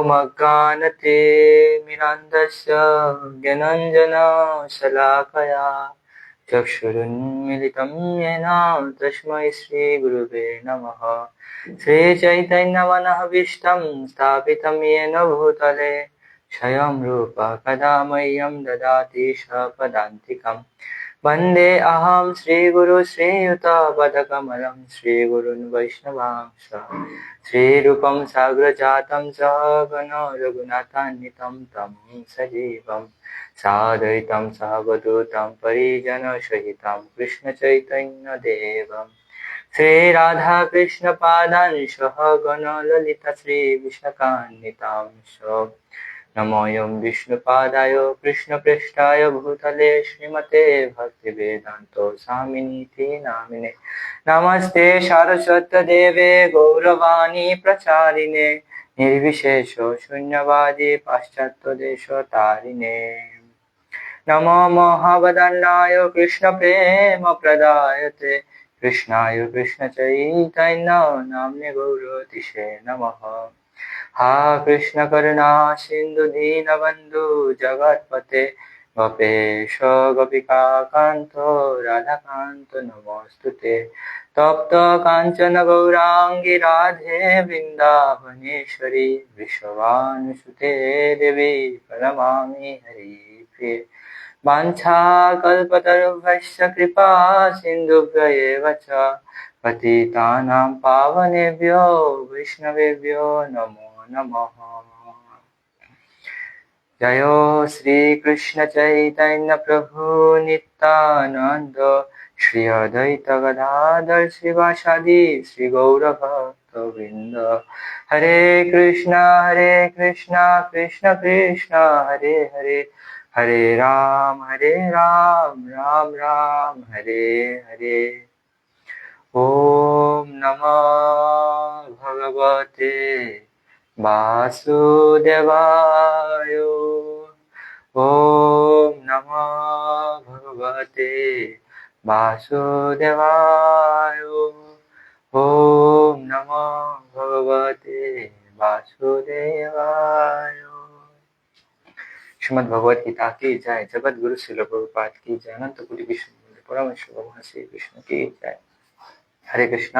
ओमज्ञानते मिरान्दस्य ज्ञानञ्जनशलाकया चक्षुरुन्मिलितं येन तस्मै श्रीगुरुवे नमः श्रीचैतन्यमनःभीष्टं स्थापितं येन भूतले स्वयं रूप कदा मह्यं ददाति सपदान्तिकम् वन्दे अहं श्रीगुरु श्रीयुतपदकमलं श्रीगुरुन् वैष्णवांश श्रीरूपं साग्रजातं सहगण रघुनाथान्वितं तं सजीवं साद्वैतं सावधूतं परिजनसहितं कृष्णचैतन्यदेवं श्रीराधाकृष्णपादान् নময়ম বিষ্ণুপাদায় কৃষ্ণপৃষ্ঠায় ভূতলে শ্রীমতে ভক্তিবেদান্ত স্বামিনীতি নামিনে নমস্তে সারস্বতদেবে গৌরবাণী প্রচারিণে নির্বিশেষ শূন্যবাদী পাশ্চাত্য দেশ তারিণে নম মহাবদন্নায় কৃষ্ণ প্রেম প্রদায়তে কৃষ্ণায় কৃষ্ণ চৈতন্য নাম্যে গৌরতিশে নমঃ करुणा सिन्धु दीनबन्धु जगत्पते गोपेश गोपिका कान्त राधाकान्त नमोऽस्तु ते तप्त काञ्चन गौराङ्गी राधे वृन्दावनेश्वरी विश्ववानुसुते देवी प्रणमामि हरिप्रिये वाञ्छाकल्पतरुभ्यश्च कृपा सिन्धुभ्य एव च पतितानां पावनेभ्यो वैष्णवेभ्यो नमो नमः जय श्रीकृष्ण चैतन्य प्रभु नित्यानन्द श्री अद्वैत गदाधर शिवासादि श्री गौरभक्तवृन्द हरे कृष्ण हरे कृष्ण कृष्ण कृष्ण हरे हरे हरे राम हरे राम राम राम हरे हरे ॐ नमः भगवते वासुदेवाय ॐ नमः भगवते वासुदेवाय ॐ नमः भगवते वासुदेवाय শ্রীমদ ভগবত গীতা যায়? জগৎ গুরু শিল প্রভুপাত কি জয় অনন্ত কুটি বিষ্ণু পরমেশ্বর ভগবান শ্রী কৃষ্ণ কে যায়? হরে কৃষ্ণ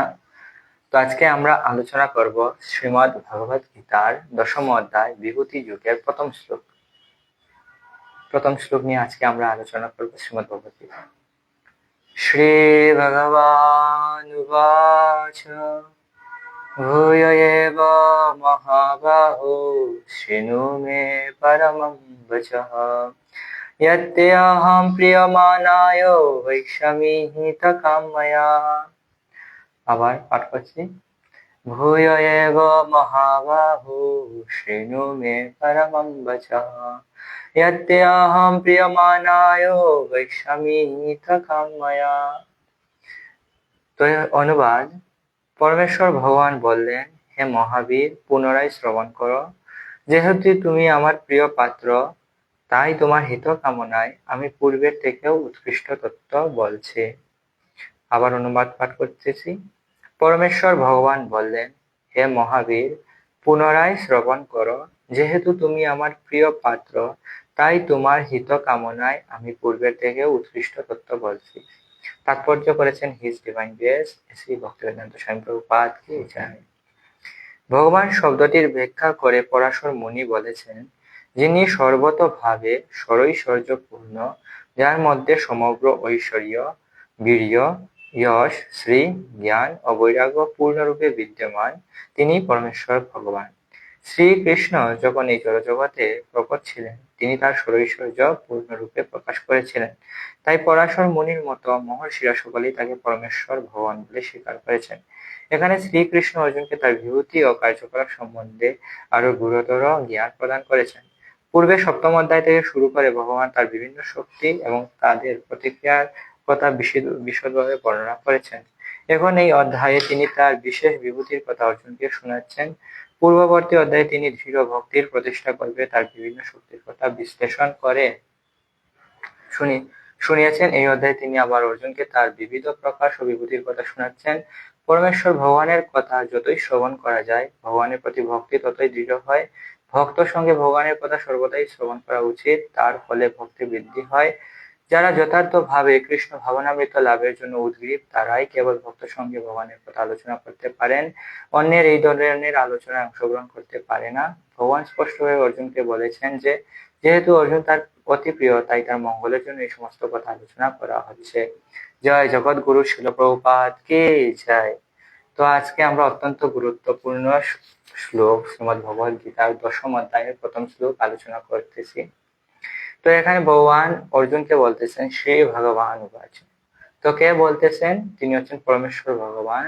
তো আজকে আমরা আলোচনা করব শ্রীমদ ভগবত গীতার দশম অধ্যায় বিভূতি যুগের প্রথম শ্লোক প্রথম শ্লোক নিয়ে আজকে আমরা আলোচনা করব শ্রীমদ ভগবত গীতা শ্রী ভগবান উবাচ ভূয় এব মহাবাহো শৃণু মে পরমং বচঃ यत्यहं प्रियमाणाय वैष्णवी हितकामया আবার পাঠ করছি। ভূয়ব মহাবাহু শৃণু মে পরমং বচ তো অনুবাদ, পরমেশ্বর ভগবান বললেন, হে মহাবীর, পুনরায় শ্রবণ করো। যেহেতু তুমি আমার প্রিয় পাত্র, তাই তোমার হিত কামনায় আমি পূর্বের থেকেও উৎকৃষ্ট তত্ত্ব বলছি। আবার অনুবাদ পাঠ করতেছি। পরমেশ্বর ভগবান বললেন, হে মহাবীর, পুনরায় শ্রবণ করো। যেহেতু তুমি আমার প্রিয় পাত্র, তাই তোমার হিত কামনায় আমি পূর্বের থেকেও উৎকৃষ্ট তত্ত্ব বলছি। তাৎপর্য করেছেন his divine grace Shri Bhaktivedanta Swami ভগবান শব্দটির ব্যাখ্যা করে পরাশর মুনি বলেছেন, যিনি সর্বতভাবে সরৈশ্বর্যপূর্ণ, যার মধ্যে সমগ্র ঐশ্বর্য, বীর্য যশ, শ্রী, জ্ঞান ও বৈরাগ্য পূর্ণরূপে বিদ্যমান। তিনি পরমেশ্বর ভগবান। শ্রীকৃষ্ণ যখন এই জড়জগতে প্রকট ছিলেন, তিনি তার সরৈশ্বর্য পূর্ণরূপে প্রকাশ করেছিলেন। তাই পরাশর মুনির মতো মহর্ষিরা সকলেই তাকে পরমেশ্বর ভগবান বলে স্বীকার করেছেন। এখানে শ্রীকৃষ্ণ অর্জুনকে তার বিভূতি ও কার্যকলাপ সম্বন্ধে আরও গুরুতর জ্ঞান প্রদান করেছেন। পূর্বে সপ্তম অধ্যায় থেকে শুরু করে ভগবান তার বিভিন্ন শক্তি এবং তাদের প্রতিক্রিয়ার কথা বিশদভাবে বর্ণনা করেছেন। এখন এই অধ্যায়ে তিনি তার বিশেষ বিভূতির কথা অর্জুনকে শোনাচ্ছেন। পূর্ববর্তী অধ্যায়ে তিনি দৃঢ় ভক্তির প্রতিষ্ঠা করবে তার বিভিন্ন শক্তির কথা বিশ্লেষণ করে শুনি শুনিয়েছেন। এই অধ্যায়ে তিনি আবার অর্জুনকে তার বিবিধ প্রকাশ ও বিভূতির কথা শোনাচ্ছেন। পরমেশ্বর ভগবানের কথা যতই শ্রবণ করা যায়, ভগবানের প্রতি ভক্তি ততই দৃঢ় হয়। ভক্ত সঙ্গে ভগবানের কথা সর্বদাই শ্রবণ করা উচিত। তার ফলে ভক্তি বৃদ্ধি হয়। যারা যথার্থ ভাবে কৃষ্ণ ভাবনামৃত লাভের জন্য উদ্গ্রীব, তারাই কেবল ভক্ত সঙ্গে ভগবানের কথা আলোচনা করতে পারেন, অন্যের এই ধরনের আলোচনায় অংশগ্রহণ করতে পারে না। ভগবান স্পষ্টভাবে অর্জুনকে বলেছেন যে, যেহেতু অর্জুন তার অতি প্রিয়, তাই তার মঙ্গলের জন্য এই সমস্ত কথা আলোচনা করা হচ্ছে। জয় জগৎ গুরু শিল প্রভুপাত কে জয় তো আজকে আমরা অত্যন্ত গুরুত্বপূর্ণ শ্লোক, শ্রীমদ ভগবদ গীতার দশম অধ্যায়ের প্রথম শ্লোক আলোচনা করতেছি। তো এখানে ভগবান অর্জুনকে বলতেছেন শ্রী ভগবান উপাচ। তো কে বলতেছেন? তিনি হচ্ছেন পরমেশ্বর ভগবান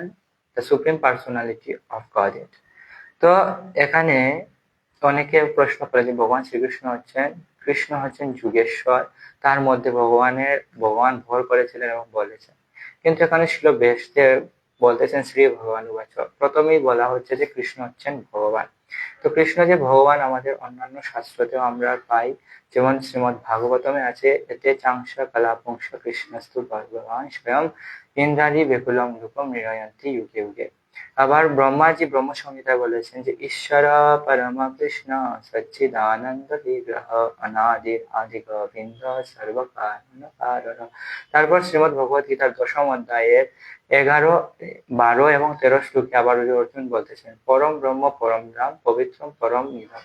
the supreme personality of God তো এখানে অনেকে প্রশ্ন করে যে ভগবান শ্রীকৃষ্ণ হচ্ছেন, কৃষ্ণ হচ্ছেন যুগেশ্বর, তার মধ্যে ভগবানের, ভগবান ভর করেছিলেন এবং বলেছেন। কিন্তু এখানে ছিল বেশদের বলতেছেন শ্রী ভগবান উবাচক। প্রথমেই বলা হচ্ছে যে কৃষ্ণ হচ্ছেন ভগবান। তো কৃষ্ণ যে ভগবান আমাদের অন্যান্য শাস্ত্রতেও আমরা পাই, যেমন শ্রীমদ ভাগবতমে আছে, এতে চাংসা কলাপংশ কৃষ্ণস্তু ভগবান স্বয়ং ইন্দ্রাদি বেকুলম রূপম নিরয়ন্তী যুগে যুগে। আবার ব্রহ্মাজি ব্রহ্ম সংহিতা বলেছেন যে, ঈশ্বর পরম কৃষ্ণ সচ্চিদানন্দ বিগ্রহ অনাদি আদি গোবিন্দ সর্বকারণ তারপর শ্রীমদ ভগবত গীতার দশম অধ্যায়ের এগারো, বারো এবং তেরো শ্লোকে আবার অর্জুন বলতেছেন, পরম ব্রহ্ম, পরম রাম পবিত্র পরম নিরাম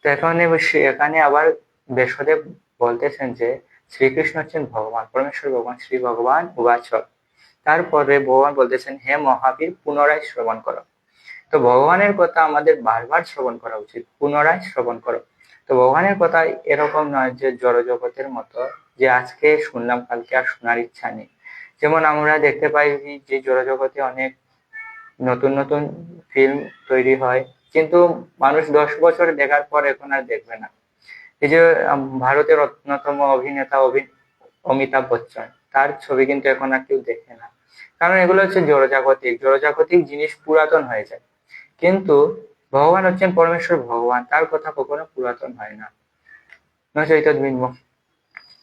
তো এখানে এখানে আবার বেশদেব বলতেছেন যে, শ্রীকৃষ্ণ হচ্ছেন ভগবান, পরমেশ্বর ভগবান, শ্রী ভগবান, উবাচক। তারপরে ভগবান বলতেছেন, হে মহাবীর, পুনরায় শ্রবণ করো। তো ভগবানের কথা আমাদের বারবার শ্রবণ করা উচিত, পুনরায় শ্রবণ করো। তো ভগবানের কথা এরকম নয় যে জড় জগতের মতো, যে আজকে শুনলাম, কালকে আর শোনার ইচ্ছা নেই। যেমন আমরা দেখতে পাই যে জড় জগতে অনেক নতুন নতুন ফিল্ম তৈরি হয়, কিন্তু মানুষ দশ বছর দেখার পর এখন আর দেখবে না। এই যে ভারতের অন্যতম অভিনেতা অমিতাভ বচ্চন, তার ছবি কিন্তু এখন আর কেউ দেখে না। কারণ এগুলো হচ্ছে জড়জাগতিক জড়জাগতিক জিনিস পুরাতন হয়ে যায়। কিন্তু ভগবান হচ্ছেন পরমেশ্বর ভগবান, তার কথা কখনো পুরাতন হয় না। চৈতন্য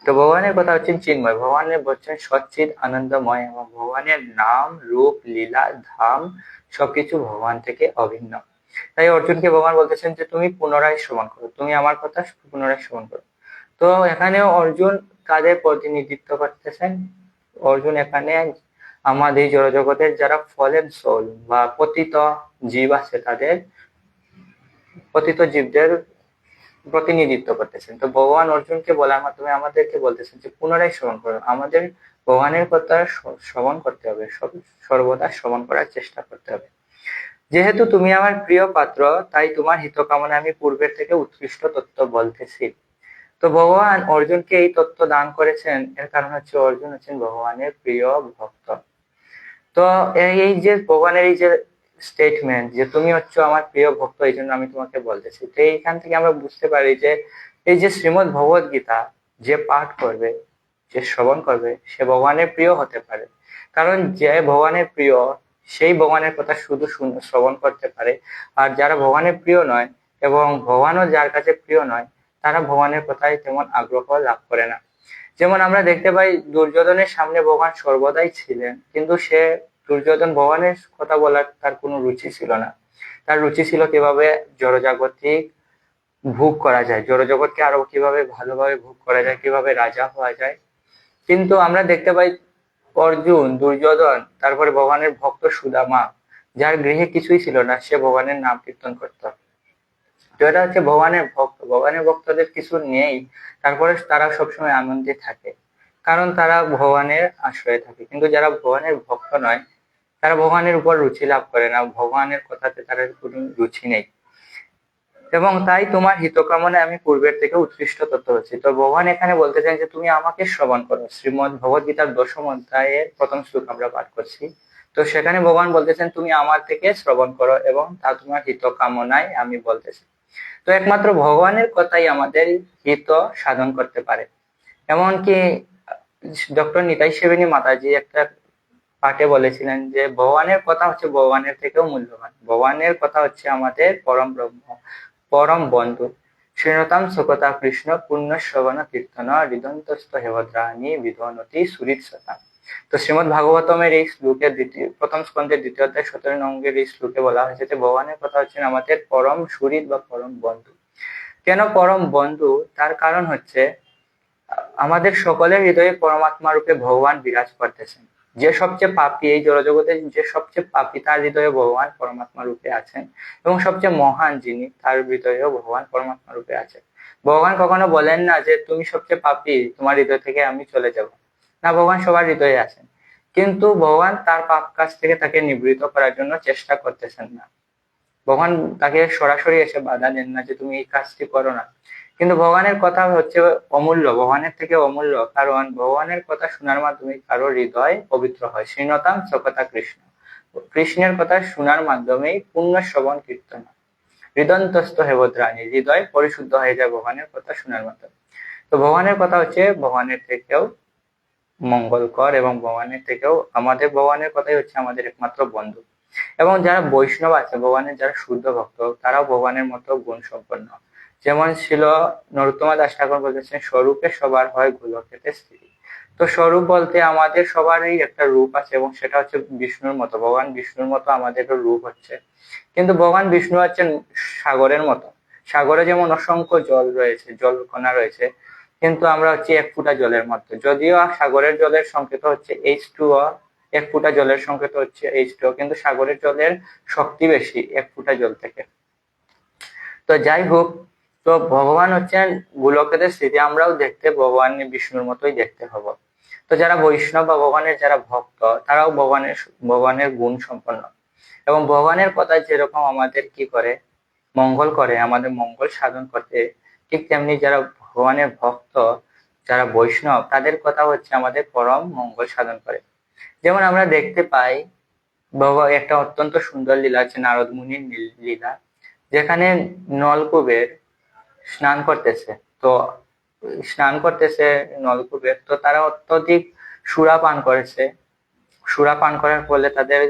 তো ভগবানের কথা হচ্ছেন চিন্ময় ভগবানের বলছেন সচ্চিদ, আনন্দময় এবং ভগবানের নাম, রূপ, লীলা, ধাম সবকিছু ভগবান থেকে অভিন্ন। তাই অর্জুনকে ভগবান বলতেছেন যে, তুমি পুনরায় শ্রবণ করো, তুমি আমার কথা পুনরায় শ্রবণ করো। তো এখানে অর্জুন কাদের প্রতিনিধিত্ব করতেছেন? অর্জুন এখানে আমাদের জড়জগতের যারা ফলেন সোল বা পতিত জীব আছে তাদের পতিত জীবদের প্রতিনিধিত্ব করতেছেন। তো ভগবান অর্জুনকে বলার মাধ্যমে আমাদেরকে বলতেছেন যে, পুনরায় শ্রবণ করো। আমাদের ভগবানের কথা শ্রবণ করতে হবে সর্বদা শ্রবণ করার চেষ্টা করতে হবে। যেহেতু তুমি আমার প্রিয় পাত্র, তাই তোমার হিত কামনা আমি পূর্বের থেকে উৎকৃষ্ট তত্ত্ব বলতেছি। তো ভগবান অর্জুনকে এই তত্ত্ব দান করেছেন, এর কারণ হচ্ছে অর্জুন হচ্ছেন ভগবানের প্রিয় ভক্ত। তো এই যে ভগবানের এই যে স্টেটমেন্ট যে তুমি হচ্ছে আমার প্রিয় ভক্ত, এই জন্য আমি তোমাকে বলতেছি। তো এইখান থেকে আমরা বুঝতে পারি যে এই যে শ্রীমদ ভগবত গীতা যে পাঠ করবে, যে শ্রবণ করবে, সে ভগবানের প্রিয় হতে পারে। কারণ যে ভগবানের প্রিয়, সেই ভগবানের কথা শুধু শ্রবণ করতে পারে। আর যারা ভগবানের প্রিয় নয় এবং ভগবানও যার কাছে প্রিয় নয়, তারা ভগবানের কথায় তেমন আগ্রহ লাভ করে না। যেমন আমরা দেখতে পাই দুর্যোধনের সামনে ভগবান সর্বদাই ছিলেন, কিন্তু সে দুর্যোধন ভগবানের কথা বলার তার কোনো রুচি ছিল না। তার রুচি ছিল কীভাবে জড়জাগতিক ভোগ করা যায়, জড়জগৎকে আরও কীভাবে ভালোভাবে ভোগ করা যায়, কীভাবে রাজা হওয়া যায়। কিন্তু আমরা দেখতে পাই অর্জুন, দুর্যোধন, তারপরে ভগবানের ভক্ত সুদামা, যার গৃহে কিছুই ছিল না, সে ভগবানের নাম কীর্তন করত। এটা হচ্ছে ভগবানের ভক্ত, ভগবানের ভক্তদের কিছু নেই, তারপরে তারা সবসময় আনন্দে থাকে। কারণ তারা ভগবানের আশ্রয়ে থাকে। কিন্তু যারা ভগবানের ভক্ত নয়, তারা ভগবানের উপর রুচি লাভ করে না, ভগবানের কথাতে তারা কোনো রুচি নেই। এবং তাই তোমার হিতকামনায় আমি পূর্বের থেকে উৎকৃষ্ট তত্ত্ব হচ্ছি। তো ভগবান এখানে বলতে চান যে তুমি আমাকে শ্রবণ করো। শ্রীমদ ভগবত গীতার দশম অধ্যায়ের প্রথম শ্লোক আমরা পাঠ করছি। তো সেখানে ভগবান বলতেছেন তুমি আমার থেকে শ্রবণ করো এবং তা তোমার হিতকামনায় আমি বলতেছি তো একমাত্র ভগবানের কথাই আমাদের হিত সাধন করতে পারে। এমনকি ডক্টর নিতাই সেবিনী মাতাজি একটা পাঠে বলেছিলেন যে, ভগবানের কথা হচ্ছে ভগবানের থেকেও মূল্যবান। ভগবানের কথা হচ্ছে আমাদের পরম ব্রহ্ম, পরম বন্ধু। শ্রীনতাম সুকতা কৃষ্ণ, পুণ্য শ্রবণ কীর্তন হৃদন্তস্থ হেবদ্রাণী বিধনতি সুরিত সতা তো শ্রীমদ ভাগবতমের এই শ্লোকের দ্বিতীয়, প্রথম স্কন্ধের দ্বিতীয় অধ্যায় সতেরো নঙ্গের এই শ্লোকে বলা হয়েছে যে ভগবানের কথা হচ্ছেন আমাদের পরম সুরিত বা পরম বন্ধু। কেন পরম বন্ধু? তার কারণ হচ্ছে আমাদের সকলের হৃদয়ে পরমাত্মা রূপে ভগবান বিরাজ করতেছেন। যে সবচেয়ে পাপি এই জড়জগতে, যে সবচেয়ে পাপি তার হৃদয়ে ভগবান পরমাত্মা রূপে আছেন এবং সবচেয়ে মহান যিনি তার হৃদয়েও ভগবান পরমাত্মা রূপে আছেন। ভগবান কখনো বলেন না যে, তুমি সবচেয়ে পাপি, তোমার হৃদয় থেকে আমি চলে যাব। না, ভগবান সবার হৃদয়ে আছেন। কিন্তু ভগবান তার পাপ কাজ থেকে তাকে নিবৃত করার জন্য চেষ্টা করতেছেন না। ভগবান তাকে সরাসরি এসে বাধা দেন না যে তুমি এই কাজটি করো না। কিন্তু ভগবানের কথা হচ্ছে অমূল্য, ভগবানের থেকে অমূল্য। কারণ ভগবানের কথা শোনার মাধ্যমে কারও হৃদয় পবিত্র হয়। শ্রীনতাম চকতা কৃষ্ণ। কৃষ্ণের কথা শোনার মাধ্যমেই পুণ্য শ্রবণ কীর্তন হৃদন্তস্থ হেবদ্রাণী হৃদয় পরিশুদ্ধ হয়ে যায় ভগবানের কথা শোনার মাধ্যমে। তো ভগবানের কথা হচ্ছে, ভগবানের থেকেও মঙ্গলকর এবং ভগবানের থেকেও আমাদের ভগবানের কথাই হচ্ছে আমাদের একমাত্র বন্ধু। এবং যারা বৈষ্ণব আছে, ভগবানের যারা শুদ্ধ ভক্ত, তারাও ভগবানের মতো গুণ সম্পন্ন। যেমন ছিল নরোত্তমা দাস ঠাকুর বলেছেন, স্বরূপে সবার হয় গোলকেতে স্থিতি। তো স্বরূপ বলতে আমাদের সবারই একটা রূপ আছে এবং সেটা হচ্ছে বিষ্ণুর মতো। ভগবান বিষ্ণুর মতো আমাদের রূপ হচ্ছে। কিন্তু ভগবান বিষ্ণু হচ্ছেন সাগরের মতো। সাগরে যেমন অসংখ্য জল রয়েছে জল কণা রয়েছে কিন্তু আমরা হচ্ছে এক ফুটা জলের মধ্যে। যদিও সাগরের জলের সংকেত হচ্ছে এইচ টু এক ফুটা জলের সংকেত হচ্ছে এইচ টু কিন্তু সাগরের জলের শক্তি বেশি এক ফুটা জল থেকে। তো যাই হোক, তো ভগবান হচ্ছেন গোলকেদের স্থিতি আমরাও দেখতে ভগবান বিষ্ণুর মতোই দেখতে হব। তো যারা বৈষ্ণব বা ভগবানের যারা ভক্ত, তারাও ভগবানের ভগবানের গুণ সম্পন্ন। এবং ভগবানের কথা যেরকম আমাদের কি করে, মঙ্গল করে, আমাদের মঙ্গল সাধন করতে, ঠিক তেমনি যারা ভগবানের ভক্ত যারা বৈষ্ণব, তাদের কথা হচ্ছে আমাদের পরম মঙ্গল সাধন করে। যেমন আমরা দেখতে পাই বাবা একটা অত্যন্ত সুন্দর লীলা আছে, নারদ মুনির লীলা, যেখানে নলকূপের স্নান করতেছে। তো স্নান করতেছে নলকূপের, তো তারা অত্যধিক সুরা পান করেছে। সুরা পান করার ফলে তাদের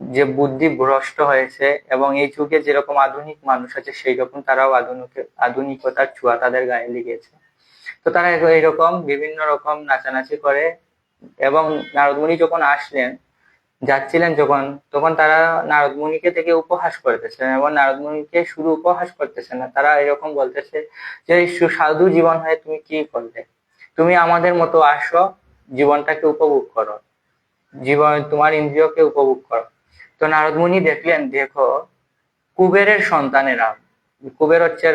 যে বুদ্ধি ভ্রষ্ট হয়েছে এবং এই যুগে যেরকম আধুনিক মানুষ আছে সেই রকম তারাও আধুনিক, আধুনিকতার ছোঁয়া তাদের গায়ে লেগেছে। তো তারা এরকম বিভিন্ন রকম নাচানাচি করে এবং নারদমুনি যখন আসলেন, যাচ্ছিলেন যখন, তখন তারা নারদমুনিকে থেকে উপহাস করতেছেন এবং নারদমুনিকে শুধু উপহাস করতেছে না, তারা এরকম বলতেছে যে সুসাধু জীবন হয়ে, তুমি কি করলে? তুমি আমাদের মতো আসো, জীবনটাকে উপভোগ করো। জীবন, তোমার ইন্দ্রিয়কে উপভোগ করো। তো নারদমুনি দেখলেন, দেখো, কুবেরের সন্তানেরা, কুবের হচ্ছে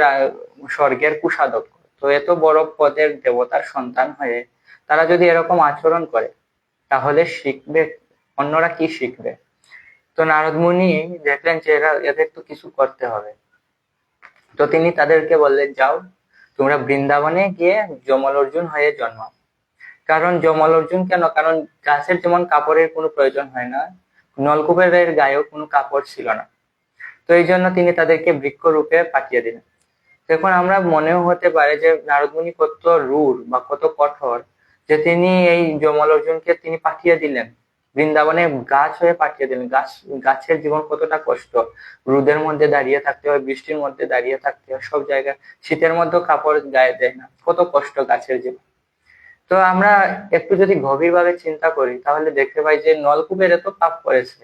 স্বর্গের কুষাদক। তো এত বড় পদের দেবতার সন্তান হয়ে তারা যদি এরকম আচরণ করে, তাহলে শিখবে, অন্যরা কি শিখবে? তো নারদ মুনি দেখলেন যে এরা, এদের তো কিছু করতে হবে। তো তিনি তাদেরকে বললেন, যাও, তোমরা বৃন্দাবনে গিয়ে জমল অর্জুন হয়ে জন্মাও। কারণ জমল অর্জুন কেন? কারণ গাছের যেমন কাপড়ের কোনো প্রয়োজন হয় না নলকূপের গায়েও কোনো কাপড় ছিল না। তো এই জন্য তিনি তাদেরকে বৃক্ষ রূপে পাঠিয়ে দিলেন। দেখুন আমরা মনেও হতে পারে যে নারদমুনি কত রূঢ় বা কত কঠোর যে তিনি এই জমল অর্জুনকে তিনি পাঠিয়ে দিলেন। বৃন্দাবনে গাছ হয়ে পাঠিয়ে দিলেন। গাছ, গাছের জীবন কতটা কষ্ট। রোদের মধ্যে দাঁড়িয়ে থাকতে হয়, বৃষ্টির মধ্যে দাঁড়িয়ে থাকতে হয়, সব জায়গায় শীতের মধ্যেও কাপড় গায়ে দেয় না। কত কষ্ট গাছের জীবন। তো আমরা একটু যদি গভীরভাবে চিন্তা করি, তাহলে দেখতে পাই যে নলকূপের এত পাপ করেছে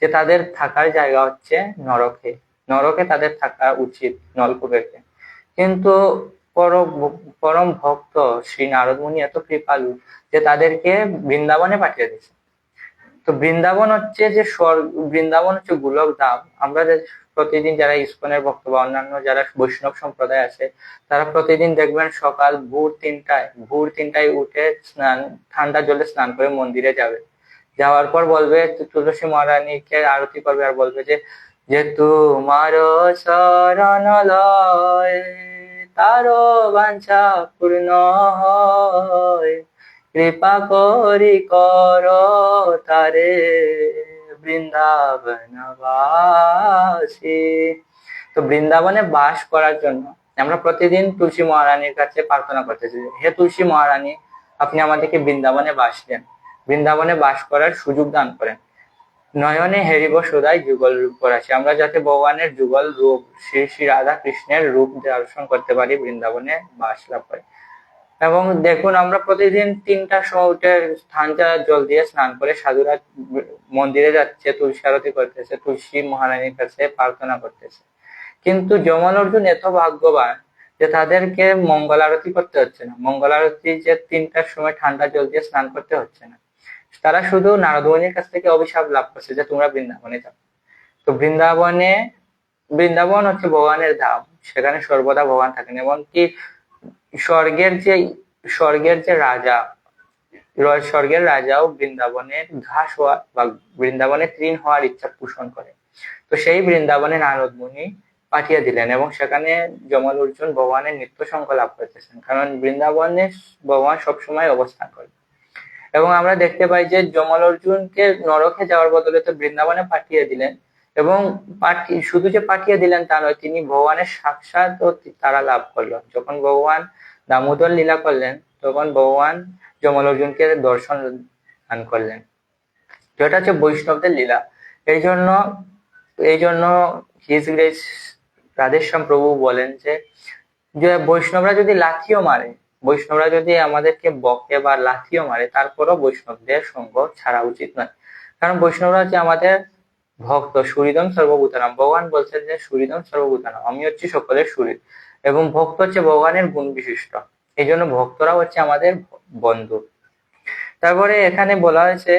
যে তাদের থাকার জায়গা হচ্ছে নরকে। নরকে তাদের থাকা উচিত নলকূপেরকে। কিন্তু পরম ভক্ত শ্রী নারদ মুনি এত কৃপালু যে তাদেরকে বৃন্দাবনে পাঠিয়ে দিয়েছে। তো বৃন্দাবন হচ্ছে যে স্বর্গ, বৃন্দাবন হচ্ছে গোলক ধাম আমরা প্রতিদিন যারা ইস্কনের ভক্ত বা অন্যান্য যারা বৈষ্ণব সম্প্রদায় আছে, তারা প্রতিদিন দেখবেন সকাল ভোর তিনটায় ভোর তিনটায় উঠে স্নান, ঠান্ডা জলে স্নান করে মন্দিরে যাবে। যাওয়ার পর বলবে তুলসী মহারানীকে আরতি করবে আর বলবে যে যে তোমার শরণ লয় তারো বাঞ্ছা পূর্ণ হয়। কৃপা করি কর তারে। বৃন্দাবনবাসী। তো বৃন্দাবনে বাস করার জন্য আমরা প্রতিদিন তুলসী মহারানীর কাছে প্রার্থনা করতেছি হে তুলসী মহারানী, আপনি আমাদেরকে বৃন্দাবনে বাস দেন। বৃন্দাবনে বাস করার সুযোগ দান করেন। নয়নে হেরিব সদাই যুগল রূপ করাছি। আমরা যাতে ভগবানের যুগল রূপ, শ্রী শ্রী রাধা কৃষ্ণের রূপ দর্শন করতে পারি, বৃন্দাবনে বাস লাভ করে। এবং দেখুন, আমরা প্রতিদিন তিনটা সময় উঠে ঠান্ডা জল দিয়ে স্নান করে সাধুরা মন্দিরে যাচ্ছে, তুলসী আরতি করতেছে, তুলসী মহারানীর কাছে প্রার্থনা করতেছে। কিন্তু যমল অর্জুন এত ভাগ্যবান যে তাদেরকে মঙ্গল আরতি করতে হচ্ছে না। মঙ্গল আরতি যে তিনটার সময় ঠান্ডা জল দিয়ে স্নান করতে হচ্ছে না। তারা শুধু নারদমণির কাছ থেকে অভিশাপ লাভ করছে যে, তোমরা বৃন্দাবনে যাও। তো বৃন্দাবনে, বৃন্দাবন হচ্ছে ভগবানের ধাম। সেখানে সর্বদা ভগবান থাকেন এমনকি স্বর্গের যে স্বর্গের যে রাজা স্বর্গের রাজাও বৃন্দাবনের ঘাস হওয়া বা বৃন্দাবনের তৃণ হওয়ার ইচ্ছা পোষণ করে। তো সেই বৃন্দাবনে নারদ মুনি পাঠিয়ে দিলেন এবং সেখানে জমল অর্জুন ভগবানের নিত্য সঙ্গ লাভ করতেছেন কারণ বৃন্দাবনে ভগবান সবসময় অবস্থান করে এবং আমরা দেখতে পাই যে জমল অর্জুনকে নরকে যাওয়ার বদলে তো বৃন্দাবনে পাঠিয়ে দিলেন। এবং শুধু যে পাঠিয়ে দিলেন তা নয়, তিনি ভগবানের সাক্ষাৎ তারা লাভ করল যখন ভগবান দামোদর লীলা করলেন, তখন ভগবান জমল অর্জুনকে দর্শন দান করলেন। যেটা হচ্ছে বৈষ্ণবদের লীলা। এই জন্য এই জন্য হিজ গ্রেস রাধেশ্যাম প্রভু বলেন যে যে বৈষ্ণবরা যদি লাথিও মারে, বৈষ্ণবরা যদি আমাদেরকে বকে বা লাথিও মারে, তারপরও বৈষ্ণবদের সঙ্গ ছাড়া উচিত নয়। কারণ বৈষ্ণবরা হচ্ছে আমাদের ভক্ত সুরিদম সর্বভূতানাম। ভগবান বলছেন যে সুরিদম সর্বভূতানাম। আমি হচ্ছি সকলের সুরিদ। এবং ভক্ত হচ্ছে ভগবানের গুণ বিশিষ্ট। এই জন্য ভক্তরা হচ্ছে আমাদের বন্ধু। তারপরে এখানে বলা হয়েছে,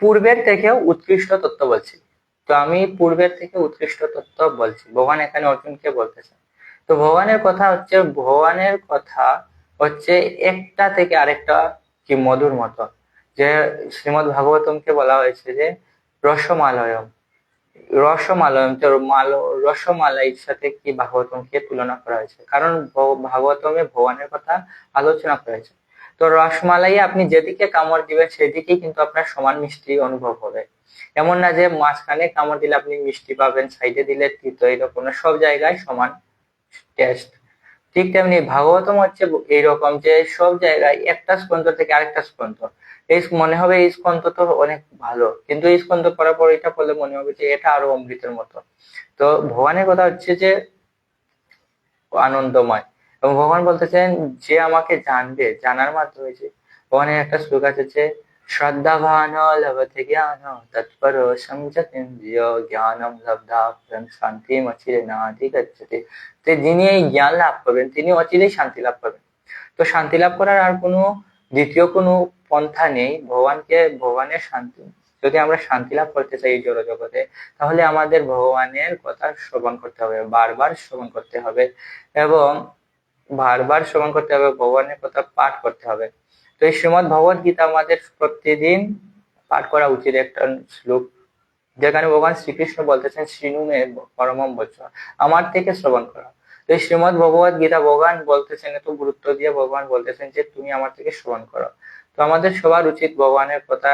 পূর্বের থেকেও উৎকৃষ্ট তত্ত্ব বলছি। তো আমি পূর্বের থেকে উৎকৃষ্ট তত্ত্ব বলছি। ভগবান এখানে অর্জুনকে বলতেছে তো ভগবানের কথা হচ্ছে, ভগবানের কথা হচ্ছে একটা থেকে আরেকটা কি মধুর মতো। যে শ্রীমদ ভাগবতমকে বলা হয়েছে যে রসমালয়ম। রসমালয়ম তো মাল সাথে কি ভাগবতমকে তুলনা করা হয়েছে? কারণ ভাগবতমে ভগবানের কথা আলোচনা করেছে তো রসমালাই আপনি যেদিকে কামড় দিবেন, সেদিকেই কিন্তু আপনার সমান মিষ্টি অনুভব হবে। এমন না যে মাঝখানে কামড় দিলে আপনি মিষ্টি পাবেন, সাইডে দিলে তিতো, এরকম সব জায়গায় সমান টেস্ট ঠিক তেমনি ভাগবতম হচ্ছে এইরকম যে সব জায়গায় একটা স্কন্ধ থেকে আরেকটা স্কন্ধ এই মনে হবে এই তো অনেক ভালো। কিন্তু এই করার পর এটা করলে মনে হবে যে এটা আরও অমৃতের মতো। তো ভগবানের কথা হচ্ছে যে, আনন্দময়। এবং ভগবান বলতেছেন যে আমাকে জানবে, জানার মাধ্যমে যে, ভগবানের একটা শ্লোক আছে যে, শ্রদ্ধাভান লভতে জ্ঞান, তৎপর সংযতেন্দ্রিয় জ্ঞানম লব্ধা শান্তি অচিরে তো যিনি এই জ্ঞান লাভ করবেন, তিনি অচিরেই শান্তি লাভ করবেন। তো শান্তি লাভ করার আর কোনো দ্বিতীয় কোনো পন্থা নেই, ভগবানকে, ভগবানের শান্তি যদি আমরা শান্তি লাভ করতে চাই এই জড় জগতে তাহলে আমাদের ভগবানের কথা শ্রবণ করতে হবে, বারবার শ্রবণ করতে হবে এবং বারবার শ্রবণ করতে হবে, ভগবানের কথা পাঠ করতে হবে। তো এই শ্রীমদ ভগবত গীতা আমাদের প্রতিদিন পাঠ করা উচিত একটা শ্লোক যেখানে ভগবান শ্রীকৃষ্ণ বলতেছেন শ্রীনুমে পরমম বচন আমার থেকে শ্রবণ করা। তো এই শ্রীমদ ভগবত গীতা ভগবান বলতেছেন, এত গুরুত্ব দিয়ে ভগবান বলতেছেন যে, তুমি আমার থেকে শ্রবণ করো। তো আমাদের সবার উচিত ভগবানের কথা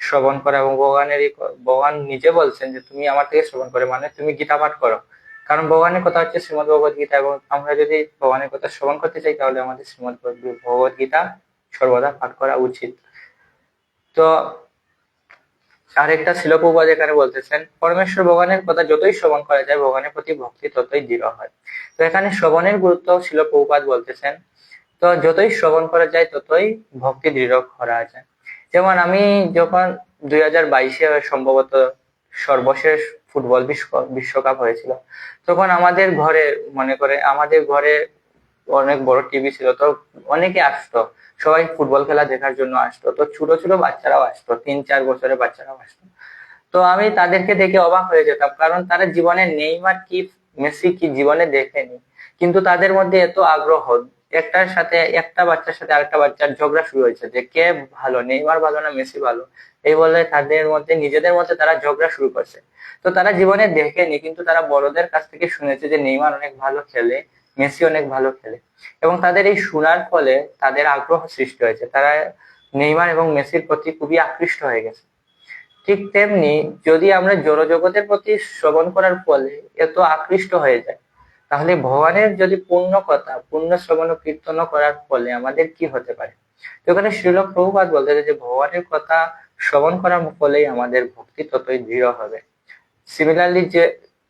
শ্রবণ করা এবং ভগবানের ভগবান নিজে বলছেন যে তুমি আমার থেকে শ্রবণ করে মানে তুমি গীতা পাঠ করো। কারণ ভগবানের কথা হচ্ছে শ্রীমদ ভগবত গীতা এবং আমরা যদি ভগবানের কথা শ্রবণ করতে চাই তাহলে আমাদের শ্রীমদ ভগবত গীতা সর্বদা পাঠ করা উচিত। তো আরেকটা শিলপ্রবাদ এখানে বলতেছেন, পরমেশ্বর ভগবানের কথা যতই শ্রবণ করা যায়, ভগবানের প্রতি ভক্তি ততই দৃঢ় হয়। তো এখানে শ্রবণের গুরুত্ব শিলপ্রবাদ বলতেছেন তো যতই শ্রবণ করা যায়, ততই ভক্তি দৃঢ় করা যায়। যেমন আমি যখন দুই হাজার বাইশে সম্ভবত সর্বশেষ ফুটবল বিশ্বকাপ হয়েছিল, তখন আমাদের ঘরে, মনে করে, আমাদের ঘরে অনেক বড় টিভি ছিল, তো অনেকে আসতো, সবাই ফুটবল খেলা দেখার জন্য আসতো, তো ছোট ছোট বাচ্চারাও আসতো তিন চার বছরের বাচ্চারাও আসতো। তো আমি তাদেরকে দেখে অবাক হয়ে যেতাম, কারণ তারা জীবনে নেইমার কি, মেসি কি জীবনে দেখেনি, কিন্তু তাদের মধ্যে এত আগ্রহ একটার সাথে, একটা বাচ্চার সাথে আরেকটা বাচ্চার ঝগড়া শুরু হয়েছে যে কে ভালো, নেইমার ভালো না মেসি ভালো? এই বলে তাদের মধ্যে, নিজেদের মধ্যে তারা ঝগড়া শুরু করছে। তো তারা জীবনে দেখেনি, কিন্তু তারা বড়দের কাছ থেকে শুনেছে যে নেইমার অনেক ভালো খেলে, মেসি অনেক ভালো খেলে। এবং তাদের এই শোনার ফলে তাদের আগ্রহ সৃষ্টি হয়েছে। তারা নেইমার এবং মেসির প্রতি খুবই আকৃষ্ট হয়ে গেছে। ঠিক তেমনি যদি আমরা জড়জগতের প্রতি শ্রবণ করার ফলে এত আকৃষ্ট হয়ে যায় তাহলে ভগবানের যদি পূর্ণ কথা, পূর্ণ শ্রবণ কীর্তন করার ফলে আমাদের কি হতে পারে? তো এখানে শ্রীল প্রভুপাত বলতে যে ভগবানের কথা শ্রবণ করার ফলেই আমাদের ভক্তি ততই দৃঢ় হবে। সিমিলারলি যে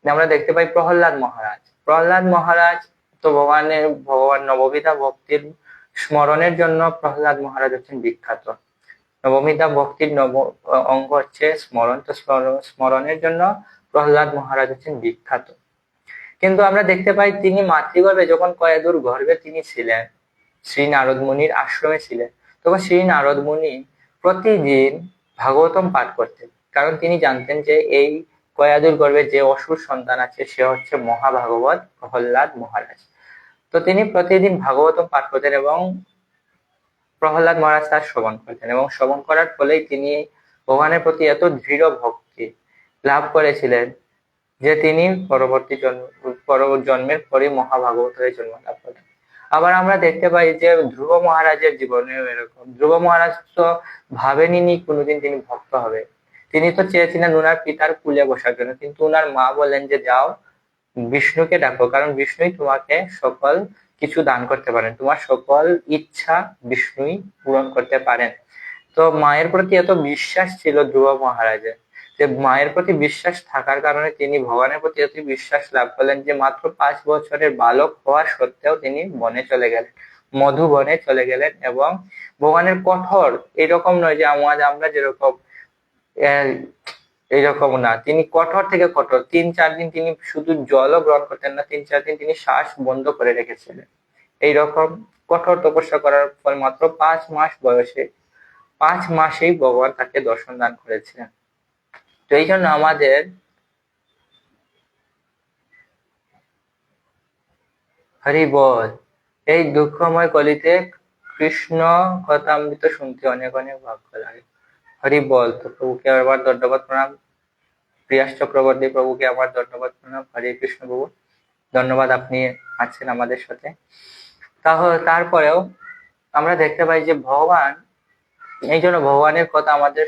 আমরা দেখতে পাই প্রহ্লাদ মহারাজ। প্রহ্লাদ মহারাজ তো ভগবানের, ভগবান নববিধা ভক্তির স্মরণের জন্য প্রহ্লাদ মহারাজ হচ্ছেন বিখ্যাত। নবমিতা ভক্তির নব অঙ্গ হচ্ছে স্মরণ, তো স্মরণের জন্য প্রহ্লাদ মহারাজ হচ্ছেন বিখ্যাত। কিন্তু আমরা দেখতে পাই তিনি মাতৃগর্ভে যখন কয়েদুর গর্ভে তিনি ছিলেন, শ্রী নারদ মুনির আশ্রমে ছিলেন। তখন শ্রী নারদ মুনি প্রতিদিন ভাগবতম পাঠ করতেন, কারণ তিনি জানতেন যে এই কয়াদুর গর্ভে যে অসুর সন্তান আছে, সে হচ্ছে মহাভাগবত প্রহ্লাদ মহারাজ। তো তিনি প্রতিদিন ভাগবতম পাঠ করতেন এবং প্রহ্লাদ মহারাজ তার শ্রবণ করতেন এবং শ্রবণ করার ফলেই তিনি ভগবানের প্রতি এত দৃঢ় ভক্তি লাভ করেছিলেন। যে তিনি পরবর্তী জন্ম জন্মের পরে মহাভাগবত হয়ে জন্ম লাভ করেন। আবার আমরা দেখতে পাই যে ধ্রুব মহারাজের জীবনেও এরকম। ধ্রুব মহারাজ তো ভাবেনি কোনোদিন তিনি ভক্ত হবে। তিনি তো চেয়েছিলেন উনার পিতার কুলে বসার জন্য। কিন্তু উনার মা বলেন যে, যাও, বিষ্ণুকে ডাকো, কারণ বিষ্ণুই তোমাকে সকল কিছু দান করতে পারেন। তোমার সকল ইচ্ছা বিষ্ণুই পূরণ করতে পারেন। তো মায়ের প্রতি এত বিশ্বাস ছিল ধ্রুব মহারাজের। যে মায়ের প্রতি বিশ্বাস থাকার কারণে তিনি ভগবানের প্রতি এত বিশ্বাস লাভ করলেন, যে মাত্র পাঁচ বছরের বালক হওয়া সত্ত্বেও তিনি বনে চলে গেলেন মধু বনে চলে গেলেন এবং ভগবানের কঠোর এরকম নয় যে আমাদের আমরা যেরকম এইরকম না। তিনি কঠোর থেকে কঠোর। তিন, চার দিন তিনি শুধু জলও গ্রহণ করতেন না, তিন, চার দিন তিনি শ্বাস বন্ধ করে রেখেছিলেন। এইরকম কঠোর তপস্যা করার পর মাত্র পাঁচ মাস বয়সে, পাঁচ মাসেই ভগবান তাকে দর্শন দান করেছিলেন। তো এই জন্য আমাদের হরি এই দুঃখময় কলিতে কৃষ্ণ কথামৃত শুনতে অনেক অনেক ভাগ্য লাগে। হরি বল, তো প্রভুকে আবার ধন্যবাদ প্রণাম। প্রিয়াস চক্রবর্তী প্রভুকে আমার ধন্যবাদ প্রণাম। হরে কৃষ্ণ প্রভু, ধন্যবাদ আপনি আছেন আমাদের সাথে। তাহলে তারপরেও আমরা দেখতে পাই যে ভগবান, এই জন্য ভগবানের কথা আমাদের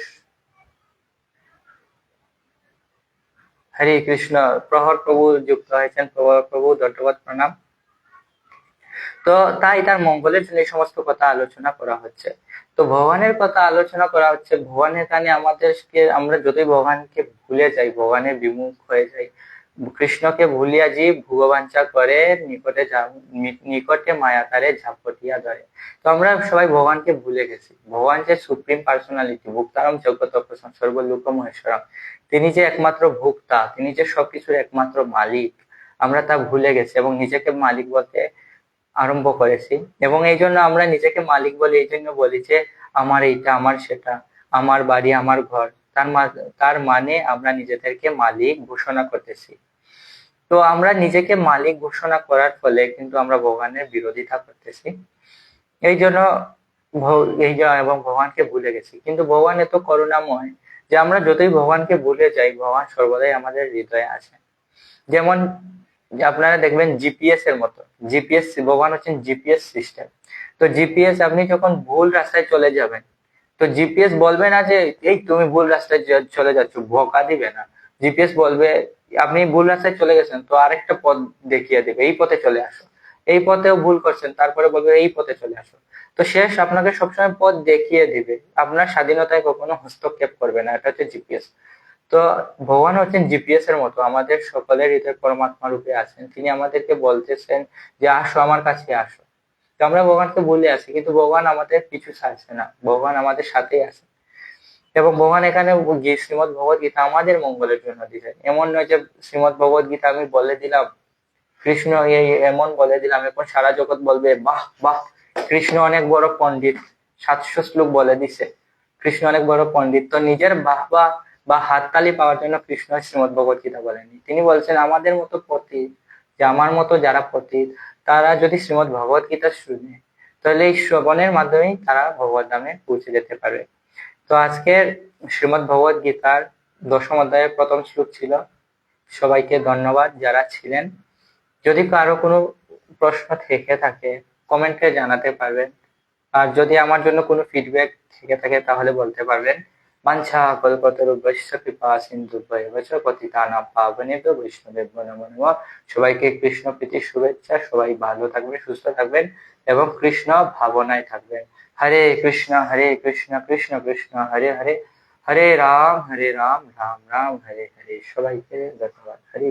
হরে কৃষ্ণ, প্রহর প্রভু যুক্ত হয়েছেন প্রহর প্রভু, ধন্যবাদ, প্রণাম। তো তাই তার মঙ্গলের জন্য এই সমস্ত কথা আলোচনা করা হচ্ছে। তো ভগবানের কথা আলোচনা করা হচ্ছে, ভগবানের কানে আমাদেরকে, আমরা যদি ভগবানকে ভুলে যাই, ভগবানের বিমুখ হয়ে যাই কৃষ্ণকে ভুলিয়া জীব ভুগবাঞ্চা করে নিকটে নিকটে মায়াকারে ঝাপটিয়া ধরে। তো আমরা সবাই ভগবানকে ভুলে গেছি। ভগবান যে সুপ্রিম পার্সোনালিটি ভুক্তারম জগত সর্বলোক মহেশ্বরম, তিনি যে একমাত্র ভোক্তা, তিনি যে সবকিছুর একমাত্র মালিক, আমরা তা ভুলে গেছি এবং নিজেকে মালিক বলতে আরম্ভ করেছি। এবং এই জন্য আমরা নিজেকে মালিক বলে এই জন্য বলি যে, আমার এইটা, আমার সেটা, আমার বাড়ি, আমার ঘর, তার তার মানে আমরা নিজেদেরকে মালিক ঘোষণা করতেছি। তো আমরা নিজেকে মালিক ঘোষণা করার ফলে কিন্তু আমরা ভগবানের বিরোধিতা করতেছি। এই জন্য এই এবং ভগবানকে ভুলে গেছি। কিন্তু ভগবান এত করুণাময় যে আমরা যতই ভগবানকে ভুলে যাই, ভগবান সর্বদাই আমাদের হৃদয়ে আছে। যেমন আপনারা দেখবেন জিপিএস এর মতো। জিপিএস ভগবান হচ্ছেন জিপিএস সিস্টেম তো জিপিএস আপনি যখন ভুল রাস্তায় চলে যাবেন, তো জিপিএস বলবে না যে, এই তুমি ভুল রাস্তায় চলে যাচ্ছ ভোকা দিবে না। জিপিএস বলবে আপনি ভুল রাস্তায় চলে গেছেন, তো আরেকটা পথ দেখিয়ে দেবে, এই পথে চলে আসো। এই পথেও ভুল করছেন, তারপরে বলবে এই পথে চলে আসো। তো শেষ, আপনাকে সবসময় পথ দেখিয়ে দিবে। আপনার স্বাধীনতায় কখনো হস্তক্ষেপ করবে না, এটা হচ্ছে জিপিএস তো ভগবান হচ্ছেন জিপিএস এর মতো, আমাদের সকলের হৃদয় পরমাত্মা রূপে আছেন। তিনি আমাদেরকে বলতেছেন যে, আসো, আমার কাছে আসো। তো আমরা ভগবানকে বলে আসি, কিন্তু ভগবান আমাদের পিছু ছাড়ছে না, ভগবান আমাদের সাথেই আছে। এবং ভগবান এখানে শ্রীমদ ভগবত গীতা আমাদের মঙ্গলের জন্য দিলেন এমন নয় যে শ্রীমদ ভগবত গীতা আমি বলে দিলাম, কৃষ্ণ এমন বলে দিলাম, এখন সারা জগৎ বলবে, বাহ বাহ, কৃষ্ণ অনেক বড় পণ্ডিত, সাতশো শ্লোক বলে দিছে। কৃষ্ণ অনেক বড় পণ্ডিত, তো নিজের বাহ বাহ বা হাততালি পাওয়ার জন্য কৃষ্ণ শ্রীমদ ভগবত গীতা বলেনি তিনি বলছেন, আমাদের মতো পতীত যে আমার মতো যারা পতীত তারা যদি শ্রীমদ ভগবত গীতা শুনে, তাহলে এই শ্রবণের মাধ্যমেই তারা ভগবত ধামে পৌঁছে যেতে পারবে। তো আজকের শ্রীমদ ভগবত গীতার দশম অধ্যায়ের প্রথম শ্লোক ছিল, সবাইকে ধন্যবাদ যারা ছিলেন। যদি কারও কোনো প্রশ্ন থেকে থাকে, কমেন্টে জানাতে পারবেন। আর যদি আমার জন্য কোনো ফিডব্যাক থেকে থাকে, তাহলে বলতে পারবেন। বাঞ্ছা কল্পতরুভ্যশ্চ কৃপা সিন্ধু সিন্ধুভ্যচ পতিতানাম পাবনেভ্য বৈষ্ণবেভ্য নমো নমঃ। সবাইকে কৃষ্ণ প্রীতির শুভেচ্ছা। সবাই ভালো থাকবেন, সুস্থ থাকবেন এবং কৃষ্ণ ভাবনায় থাকবেন। হরে কৃষ্ণ হরে কৃষ্ণ কৃষ্ণ কৃষ্ণ হরে হরে হরে রাম হরে রাম রাম রাম হরে হরে সবাইকে ধন্যবাদ হরি